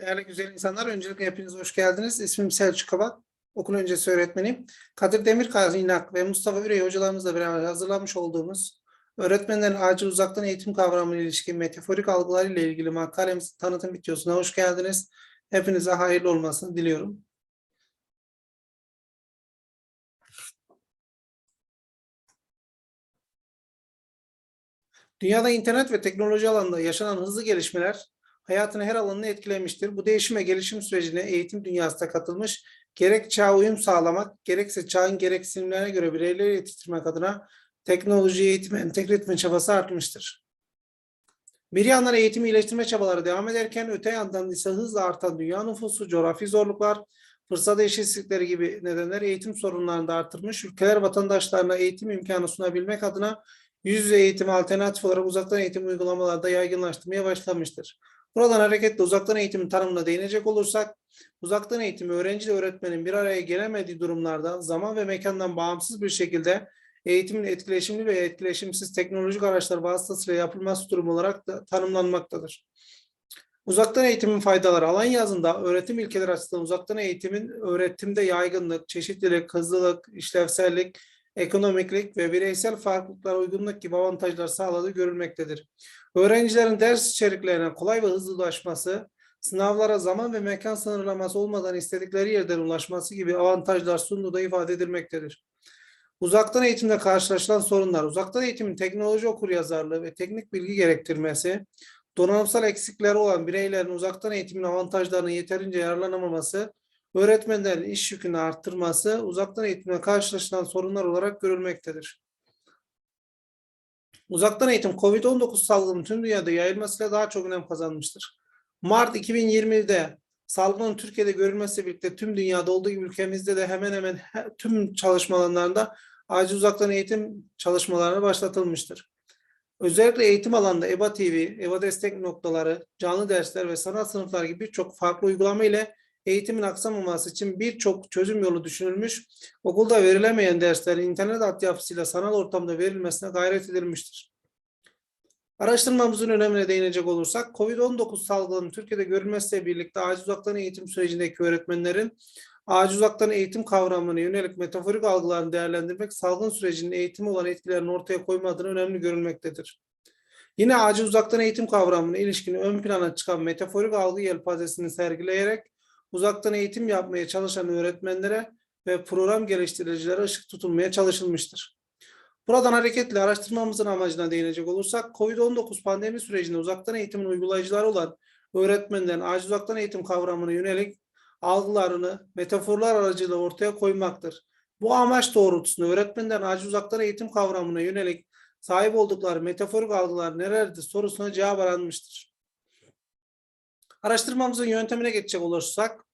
Değerli güzel insanlar, öncelikle hepiniz hoş geldiniz. İsmim Selçuk Kabak, okul öncesi öğretmeniyim. Kadir Demirkaynak ve Mustafa Ürey hocalarımızla beraber hazırlamış olduğumuz öğretmenlerin acil uzaktan eğitim kavramına ilişkin metaforik algılar ile ilgili makalemizin tanıtım videosuna hoş geldiniz. Hepinize hayırlı olmasını diliyorum. Dünyada internet ve teknoloji alanında yaşanan hızlı gelişmeler hayatın her alanını etkilemiştir. Bu değişim ve gelişim sürecine eğitim dünyası da katılmış, gerek çağa uyum sağlamak, gerekse çağın gereksinimlerine göre bireyleri yetiştirmek adına teknolojiyi eğitime entegre etme çabası artmıştır. Bir yandan eğitimi iyileştirme çabaları devam ederken öte yandan ise hızla artan dünya nüfusu, coğrafi zorluklar, fırsat eşitsizlikleri gibi nedenler eğitim sorunlarını da artırmış. Ülkeler vatandaşlarına eğitim imkanı sunabilmek adına yüz yüze eğitim alternatif olarak uzaktan eğitim uygulamaları da yaygınlaştırmaya başlamıştır. Buradan hareketle uzaktan eğitimin tanımına değinecek olursak, uzaktan eğitim öğrenci ile öğretmenin bir araya gelemediği durumlarda zaman ve mekandan bağımsız bir şekilde eğitimin etkileşimli ve etkileşimsiz teknolojik araçlar vasıtasıyla yapılması durum olarak da tanımlanmaktadır. Uzaktan eğitimin faydaları alan yazında öğretim ilkeleri açısından uzaktan eğitimin öğretimde yaygınlık, çeşitlilik, hızlılık, işlevsellik, ekonomiklik ve bireysel farklılıklara uygunluk gibi avantajlar sağladığı görülmektedir. Öğrencilerin ders içeriklerine kolay ve hızlı ulaşması, sınavlara zaman ve mekan sınırlaması olmadan istedikleri yerden ulaşması gibi avantajlar sunduğu da ifade edilmektedir. Uzaktan eğitimde karşılaşılan sorunlar, uzaktan eğitimin teknoloji okuryazarlığı ve teknik bilgi gerektirmesi, donanımsal eksikleri olan bireylerin uzaktan eğitimin avantajlarını yeterince yararlanamaması, öğretmenlerin iş yükünü arttırması, uzaktan eğitimle karşılaşılan sorunlar olarak görülmektedir. Uzaktan eğitim COVID-19 salgının tüm dünyada yayılmasıyla daha çok önem kazanmıştır. Mart 2020'de salgının Türkiye'de görülmesiyle birlikte tüm dünyada olduğu gibi ülkemizde de hemen hemen tüm çalışma alanlarında acil uzaktan eğitim çalışmalarına başlatılmıştır. Özellikle eğitim alanında EBA TV, EBA destek noktaları, canlı dersler ve sanat sınıfları gibi birçok farklı uygulama ile eğitimin aksamaması için birçok çözüm yolu düşünülmüş, okulda verilemeyen derslerin internet altyapısıyla sanal ortamda verilmesine gayret edilmiştir. Araştırmamızın önemine değinecek olursak, COVID-19 salgının Türkiye'de görülmesiyle birlikte acil uzaktan eğitim sürecindeki öğretmenlerin acil uzaktan eğitim kavramına yönelik metaforik algılarını değerlendirmek, salgın sürecinin eğitimi olan etkilerini ortaya koyma önemli görülmektedir. Yine acil uzaktan eğitim kavramına ilişkin ön plana çıkan metaforik algı yelpazesini sergileyerek uzaktan eğitim yapmaya çalışan öğretmenlere ve program geliştiricilere ışık tutulmaya çalışılmıştır. Buradan hareketle araştırmamızın amacına değinecek olursak, COVID-19 pandemi sürecinde uzaktan eğitimin uygulayıcıları olan öğretmenlerin acil uzaktan eğitim kavramına yönelik algılarını metaforlar aracılığıyla ortaya koymaktır. Bu amaç doğrultusunda öğretmenlerin acil uzaktan eğitim kavramına yönelik sahip oldukları metaforik algılar nelerdir sorusuna cevap aranmıştır. Araştırmamızın yöntemine geçecek olursak,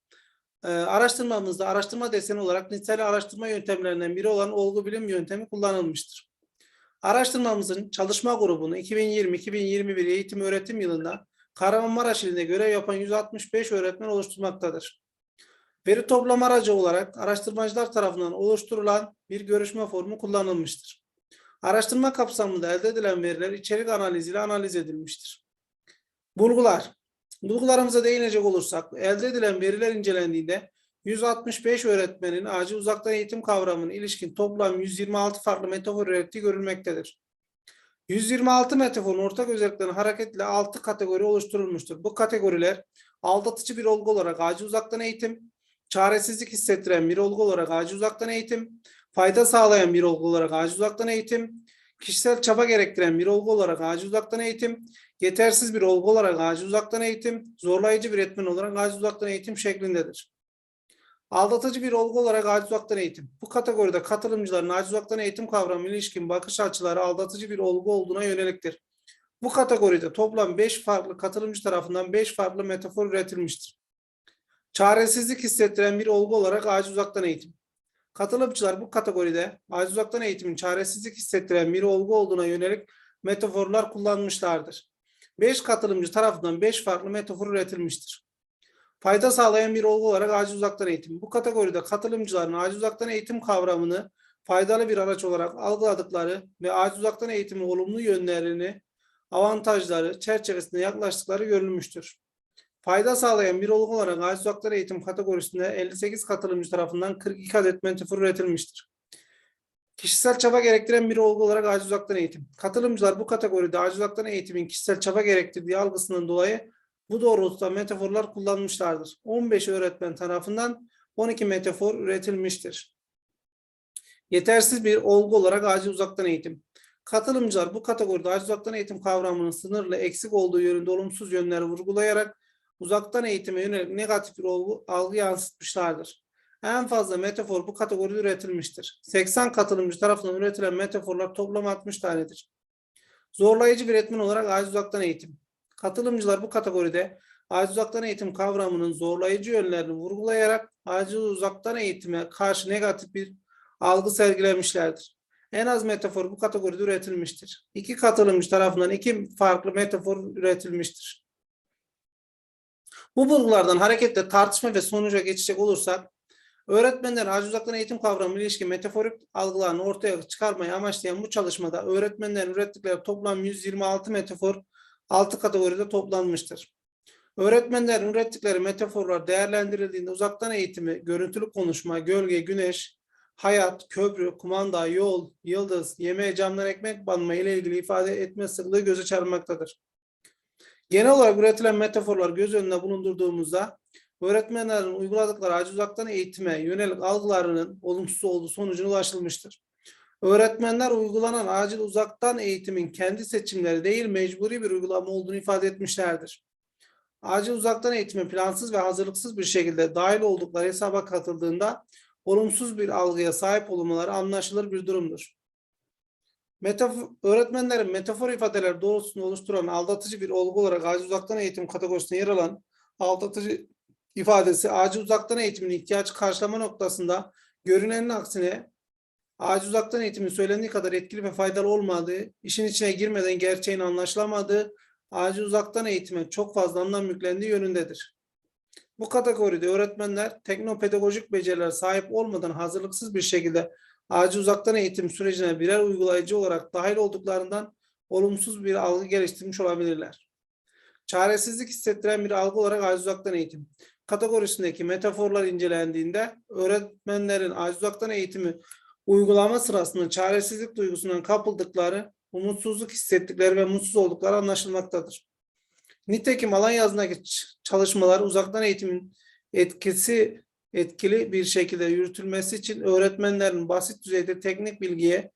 e, araştırmamızda araştırma deseni olarak niteliği araştırma yöntemlerinden biri olan olgu bilim yöntemi kullanılmıştır. Araştırmamızın çalışma grubunu 2020-2021 eğitim öğretim yılında Kahramanmaraş ilinde görev yapan 165 öğretmen oluşturmaktadır. Veri toplama aracı olarak araştırmacılar tarafından oluşturulan bir görüşme formu kullanılmıştır. Araştırma kapsamında elde edilen veriler içerik analiziyle analiz edilmiştir. Bulgular Bulgularımıza değinecek olursak, elde edilen veriler incelendiğinde 165 öğretmenin acil uzaktan eğitim kavramına ilişkin toplam 126 farklı metafor ürettiği görülmektedir. 126 metaforun ortak özelliklerine hareketle 6 kategori oluşturulmuştur. Bu kategoriler aldatıcı bir olgu olarak acil uzaktan eğitim, çaresizlik hissettiren bir olgu olarak acil uzaktan eğitim, fayda sağlayan bir olgu olarak acil uzaktan eğitim, kişisel çaba gerektiren bir olgu olarak acil uzaktan eğitim, yetersiz bir olgu olarak acil uzaktan eğitim, zorlayıcı bir etmen olarak acil uzaktan eğitim şeklindedir. Aldatıcı bir olgu olarak acil uzaktan eğitim. Bu kategoride katılımcıların acil uzaktan eğitim kavramı ilişkin bakış açıları aldatıcı bir olgu olduğuna yöneliktir. Bu kategoride toplam 5 farklı katılımcı tarafından 5 farklı metafor üretilmiştir. Çaresizlik hissettiren bir olgu olarak acil uzaktan eğitim. Katılımcılar bu kategoride acil uzaktan eğitimin çaresizlik hissettiren bir olgu olduğuna yönelik metaforlar kullanmışlardır. 5 katılımcı tarafından 5 farklı metafor üretilmiştir. Fayda sağlayan bir olgu olarak acil uzaktan eğitim. Bu kategoride katılımcıların acil uzaktan eğitim kavramını faydalı bir araç olarak algıladıkları ve acil uzaktan eğitimin olumlu yönlerini, avantajları çerçevesinde yaklaştıkları görülmüştür. Fayda sağlayan bir olgu olarak aciz uzaktan eğitim kategorisinde 58 katılımcı tarafından 42 adet metafor üretilmiştir. Kişisel çaba gerektiren bir olgu olarak aciz uzaktan eğitim. Katılımcılar bu kategoride aciz uzaktan eğitimin kişisel çaba gerektirdiği algısından dolayı bu doğrultuda metaforlar kullanmışlardır. 15 öğretmen tarafından 12 metafor üretilmiştir. Yetersiz bir olgu olarak acil uzaktan eğitim. Katılımcılar bu kategoride acil uzaktan eğitim kavramının sınırlı eksik olduğu yönünde olumsuz yönleri vurgulayarak uzaktan eğitime yönelik negatif bir olgu, algı yansıtmışlardır. En fazla metafor bu kategoride üretilmiştir. 80 katılımcı tarafından üretilen metaforlar toplam 60 tanedir. Zorlayıcı bir etmen olarak aciz uzaktan eğitim. Katılımcılar bu kategoride aciz uzaktan eğitim kavramının zorlayıcı yönlerini vurgulayarak aciz uzaktan eğitime karşı negatif bir algı sergilemişlerdir. En az metafor bu kategoride üretilmiştir. İki katılımcı tarafından iki farklı metafor üretilmiştir. Bu bulgulardan hareketle tartışma ve sonuca geçecek olursak, öğretmenler aciz uzaktan eğitim kavramı ilişkin metaforik algılarını ortaya çıkarmayı amaçlayan bu çalışmada öğretmenlerin ürettikleri toplam 126 metafor 6 kategoride toplanmıştır. Öğretmenlerin ürettikleri metaforlar değerlendirildiğinde uzaktan eğitimi, görüntülü konuşma, gölge, güneş, hayat, köprü, kumanda, yol, yıldız, yemeğe camdan ekmek banma ile ilgili ifade etme sıklığı göze çarpmaktadır. Genel olarak üretilen metaforlar göz önünde bulundurduğumuzda öğretmenlerin uyguladıkları aciz uzaktan eğitime yönelik algılarının olumsuz olduğu sonucuna ulaşılmıştır. Öğretmenler uygulanan acil uzaktan eğitimin kendi seçimleri değil mecburi bir uygulama olduğunu ifade etmişlerdir. Acil uzaktan eğitime plansız ve hazırlıksız bir şekilde dahil oldukları hesaba katıldığında olumsuz bir algıya sahip olmaları anlaşılır bir durumdur. Metafor, öğretmenlerin metafor ifadeler doğrultusunda oluşturan aldatıcı bir olgu olarak acil uzaktan eğitim kategorisine yer alan aldatıcı ifadesi acil uzaktan eğitimin ihtiyaç karşılama noktasında görünenin aksine acil uzaktan eğitimin söylendiği kadar etkili ve faydalı olmadığı, işin içine girmeden gerçeğin anlaşılamadığı, acil uzaktan eğitime çok fazla anlam yüklendiği yönündedir. Bu kategoride öğretmenler teknopedagojik beceriler sahip olmadan hazırlıksız bir şekilde acil uzaktan eğitim sürecine birer uygulayıcı olarak dahil olduklarından olumsuz bir algı geliştirmiş olabilirler. Çaresizlik hissettiren bir algı olarak acil uzaktan eğitim. Kategorisindeki metaforlar incelendiğinde öğretmenlerin acil uzaktan eğitimi uygulama sırasında çaresizlik duygusundan kapıldıkları, umutsuzluk hissettikleri ve mutsuz oldukları anlaşılmaktadır. Nitekim alan yazındaki çalışmalar uzaktan eğitimin etkisi etkili bir şekilde yürütülmesi için öğretmenlerin basit düzeyde teknik bilgiye,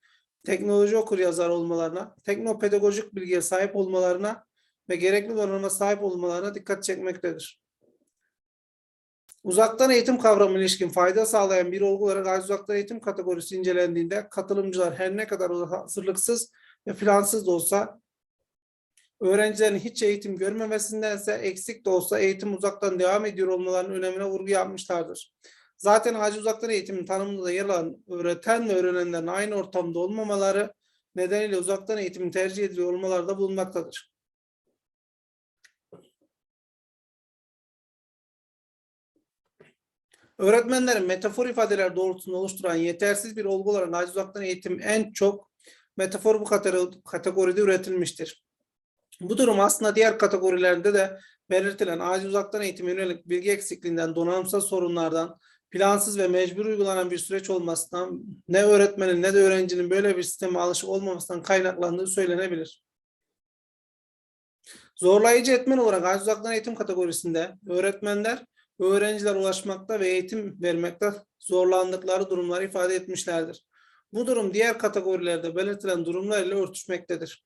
teknoloji okur yazar olmalarına, teknopedagojik bilgiye sahip olmalarına ve gerekli donanıma sahip olmalarına dikkat çekmektedir. Uzaktan eğitim kavramı ilişkin fayda sağlayan bir olgu olarak aciz uzaktan eğitim kategorisi incelendiğinde katılımcılar her ne kadar hazırlıksız ve plansız da olsa öğrencilerin hiç eğitim görmemesindense eksik de olsa eğitim uzaktan devam ediyor olmalarının önemine vurgu yapmışlardır. Zaten acil uzaktan eğitimin tanımında da yer alan öğreten ve öğrenenlerin aynı ortamda olmamaları nedeniyle uzaktan eğitimin tercih ediliyor olmaları da bulunmaktadır. Öğretmenlerin metafor ifadeler doğrultusunda oluşturan yetersiz bir olgu olarak aciz uzaktan eğitim en çok metafor bu kategoride üretilmiştir. Bu durum aslında diğer kategorilerde de belirtilen acil uzaktan eğitim yönelik bilgi eksikliğinden, donanımsal sorunlardan, plansız ve mecbur uygulanan bir süreç olmasından, ne öğretmenin ne de öğrencinin böyle bir sisteme alışık olmamasından kaynaklandığı söylenebilir. Zorlayıcı etmen olarak acil uzaktan eğitim kategorisinde öğretmenler öğrenciler ulaşmakta ve eğitim vermekte zorlandıkları durumları ifade etmişlerdir. Bu durum diğer kategorilerde belirtilen durumlar ile örtüşmektedir.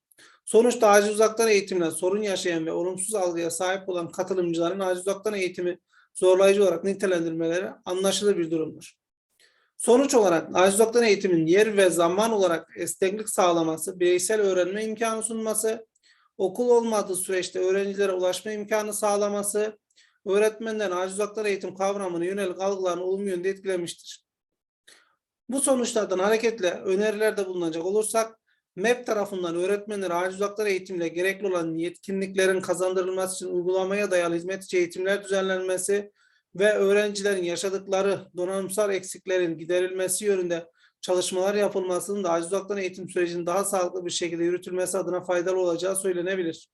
Sonuçta acil uzaktan eğitimle sorun yaşayan ve olumsuz algıya sahip olan katılımcıların acil uzaktan eğitimi zorlayıcı olarak nitelendirmeleri anlaşılır bir durumdur. Sonuç olarak acil uzaktan eğitimin yer ve zaman olarak esneklik sağlaması, bireysel öğrenme imkanı sunması, okul olmadığı süreçte öğrencilere ulaşma imkanı sağlaması, öğretmenlerin acil uzaktan eğitim kavramını yönelik algılarını olumlu yönde etkilemiştir. Bu sonuçlardan hareketle önerilerde bulunacak olursak, MEP tarafından öğretmenlere acil uzaktan eğitimle gerekli olan yetkinliklerin kazandırılması için uygulamaya dayalı hizmet içi eğitimler düzenlenmesi ve öğrencilerin yaşadıkları donanımsal eksiklerin giderilmesi yönünde çalışmalar yapılmasının da acil uzaktan eğitim sürecinin daha sağlıklı bir şekilde yürütülmesi adına faydalı olacağı söylenebilir.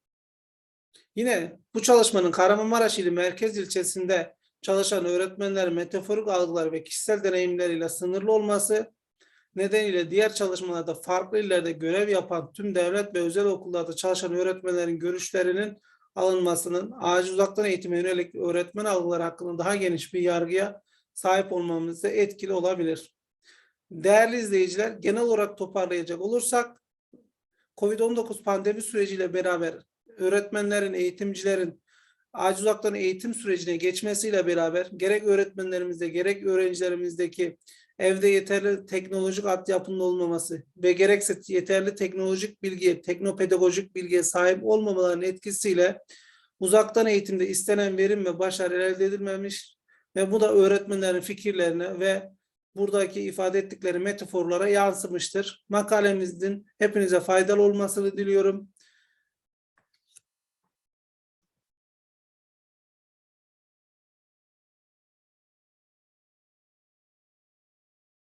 Yine bu çalışmanın Kahramanmaraş ili merkez ilçesinde çalışan öğretmenlerin metaforik algılar ve kişisel deneyimleriyle sınırlı olması nedeniyle diğer çalışmalarda farklı illerde görev yapan tüm devlet ve özel okullarda çalışan öğretmenlerin görüşlerinin alınmasının acil uzaktan eğitime yönelik öğretmen algıları hakkında daha geniş bir yargıya sahip olmamızda etkili olabilir. Değerli izleyiciler, genel olarak toparlayacak olursak COVID-19 pandemi süreciyle beraber öğretmenlerin, eğitimcilerin acil uzaktan eğitim sürecine geçmesiyle beraber gerek öğretmenlerimizde gerek öğrencilerimizdeki evde yeterli teknolojik altyapının olmaması ve gerekse yeterli teknolojik bilgiye, teknopedagojik bilgiye sahip olmamaların etkisiyle uzaktan eğitimde istenen verim ve başarı elde edilmemiş ve bu da öğretmenlerin fikirlerine ve buradaki ifade ettikleri metaforlara yansımıştır. Makalemizin hepinize faydalı olmasını diliyorum.